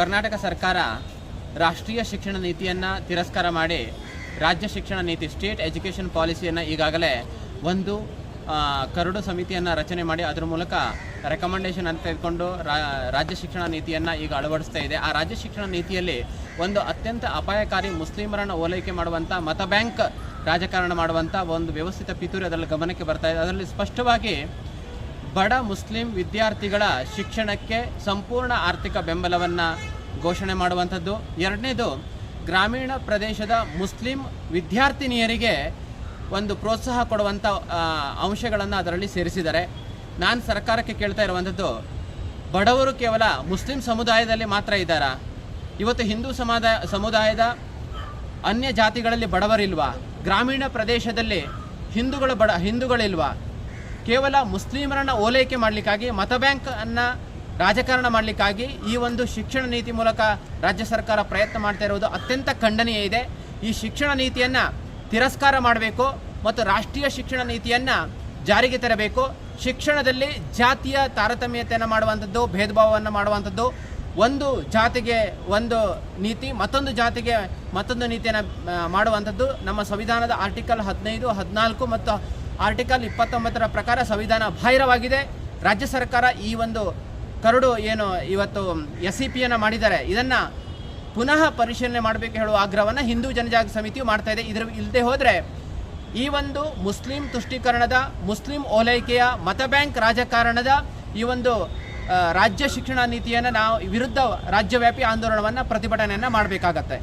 ಕರ್ನಾಟಕ ಸರ್ಕಾರ ರಾಷ್ಟ್ರೀಯ ಶಿಕ್ಷಣ ನೀತಿಯನ್ನು ತಿರಸ್ಕಾರ ಮಾಡಿ ರಾಜ್ಯ ಶಿಕ್ಷಣ ನೀತಿ ಸ್ಟೇಟ್ ಎಜುಕೇಷನ್ ಪಾಲಿಸಿಯನ್ನು ಈಗಾಗಲೇ ಒಂದು ಕರಡು ಸಮಿತಿಯನ್ನು ರಚನೆ ಮಾಡಿ ಅದರ ಮೂಲಕ ರೆಕಮೆಂಡೇಷನ್ ಅಂತ ತೆಗೆದುಕೊಂಡು ರಾಜ್ಯ ಶಿಕ್ಷಣ ನೀತಿಯನ್ನು ಈಗ ಅಳವಡಿಸ್ತಾ ಇದೆ. ಆ ರಾಜ್ಯ ಶಿಕ್ಷಣ ನೀತಿಯಲ್ಲಿ ಒಂದು ಅತ್ಯಂತ ಅಪಾಯಕಾರಿ ಮುಸ್ಲಿಮರನ್ನು ಓಲೈಕೆ ಮಾಡುವಂಥ ಮತ ಬ್ಯಾಂಕ್ ರಾಜಕಾರಣ ಮಾಡುವಂಥ ಒಂದು ವ್ಯವಸ್ಥಿತ ಪಿತೂರಿ ಅದರಲ್ಲಿ ಗಮನಕ್ಕೆ ಬರ್ತಾ ಇದೆ. ಅದರಲ್ಲಿ ಸ್ಪಷ್ಟವಾಗಿ ಬಡ ಮುಸ್ಲಿಂ ವಿದ್ಯಾರ್ಥಿಗಳ ಶಿಕ್ಷಣಕ್ಕೆ ಸಂಪೂರ್ಣ ಆರ್ಥಿಕ ಬೆಂಬಲವನ್ನು ಘೋಷಣೆ ಮಾಡುವಂಥದ್ದು. ಎರಡನೇದು, ಗ್ರಾಮೀಣ ಪ್ರದೇಶದ ಮುಸ್ಲಿಂ ವಿದ್ಯಾರ್ಥಿನಿಯರಿಗೆ ಒಂದು ಪ್ರೋತ್ಸಾಹ ಕೊಡುವಂಥ ಅಂಶಗಳನ್ನು ಅದರಲ್ಲಿ ಸೇರಿಸಿದ್ದಾರೆ. ನಾನು ಸರ್ಕಾರಕ್ಕೆ ಕೇಳ್ತಾ ಇರುವಂಥದ್ದು, ಬಡವರು ಕೇವಲ ಮುಸ್ಲಿಂ ಸಮುದಾಯದಲ್ಲಿ ಮಾತ್ರ ಇದ್ದಾರಾ? ಇವತ್ತು ಹಿಂದೂ ಸಮಾದಾಯ ಸಮುದಾಯದ ಅನ್ಯ ಜಾತಿಗಳಲ್ಲಿ ಬಡವರಿಲ್ವಾ? ಗ್ರಾಮೀಣ ಪ್ರದೇಶದಲ್ಲಿ ಹಿಂದೂಗಳು ಬಡ, ಹಿಂದೂಗಳಿಲ್ವಾ? ಕೇವಲ ಮುಸ್ಲಿಮರನ್ನು ಓಲೈಕೆ ಮಾಡಲಿಕ್ಕಾಗಿ, ಮತ ಬ್ಯಾಂಕ್ ಅನ್ನು ರಾಜಕಾರಣ ಮಾಡಲಿಕ್ಕಾಗಿ ಈ ಒಂದು ಶಿಕ್ಷಣ ನೀತಿ ಮೂಲಕ ರಾಜ್ಯ ಸರ್ಕಾರ ಪ್ರಯತ್ನ ಮಾಡ್ತಾ ಇರುವುದು ಅತ್ಯಂತ ಖಂಡನೀಯ ಇದೆ. ಈ ಶಿಕ್ಷಣ ನೀತಿಯನ್ನು ತಿರಸ್ಕಾರ ಮಾಡಬೇಕು ಮತ್ತು ರಾಷ್ಟ್ರೀಯ ಶಿಕ್ಷಣ ನೀತಿಯನ್ನು ಜಾರಿಗೆ ತರಬೇಕು. ಶಿಕ್ಷಣದಲ್ಲಿ ಜಾತಿಯ ತಾರತಮ್ಯತೆಯನ್ನು ಮಾಡುವಂಥದ್ದು, ಭೇದಭಾವವನ್ನು ಮಾಡುವಂಥದ್ದು, ಒಂದು ಜಾತಿಗೆ ಒಂದು ನೀತಿ, ಮತ್ತೊಂದು ಜಾತಿಗೆ ಮತ್ತೊಂದು ನೀತಿಯನ್ನು ಮಾಡುವಂಥದ್ದು ನಮ್ಮ ಸಂವಿಧಾನದ ಆರ್ಟಿಕಲ್ ಹದಿನೈದು, ಹದಿನಾಲ್ಕು ಮತ್ತು ಆರ್ಟಿಕಲ್ ಇಪ್ಪತ್ತೊಂಬತ್ತರ ಪ್ರಕಾರ ಸಂವಿಧಾನ ಬಾಹಿರವಾಗಿದೆ. ರಾಜ್ಯ ಸರ್ಕಾರ ಈ ಒಂದು ಕರಡು ಏನು ಇವತ್ತು ಎಸ್ ಸಿ ಪಿಯನ್ನು ಮಾಡಿದ್ದಾರೆ. ಇದನ್ನು ಪುನಃ ಪರಿಶೀಲನೆ ಮಾಡಬೇಕು ಹೇಳುವ ಆಗ್ರಹವನ್ನು ಹಿಂದೂ ಜನಜಾಗ ಸಮಿತಿಯು ಮಾಡ್ತಾ ಇದೆ. ಇದರ ಇಲ್ಲದೆ ಹೋದರೆ ಈ ಒಂದು ಮುಸ್ಲಿಂ ತುಷ್ಟೀಕರಣದ, ಮುಸ್ಲಿಂ ಓಲೈಕೆಯ ಮತ ಬ್ಯಾಂಕ್ ರಾಜಕಾರಣದ ಈ ಒಂದು ರಾಜ್ಯ ಶಿಕ್ಷಣ ನೀತಿಯನ್ನು ನಾವು ವಿರುದ್ಧ ರಾಜ್ಯವ್ಯಾಪಿ ಆಂದೋಲನವನ್ನು ಪ್ರತಿಭಟನೆಯನ್ನು ಮಾಡಬೇಕಾಗತ್ತೆ.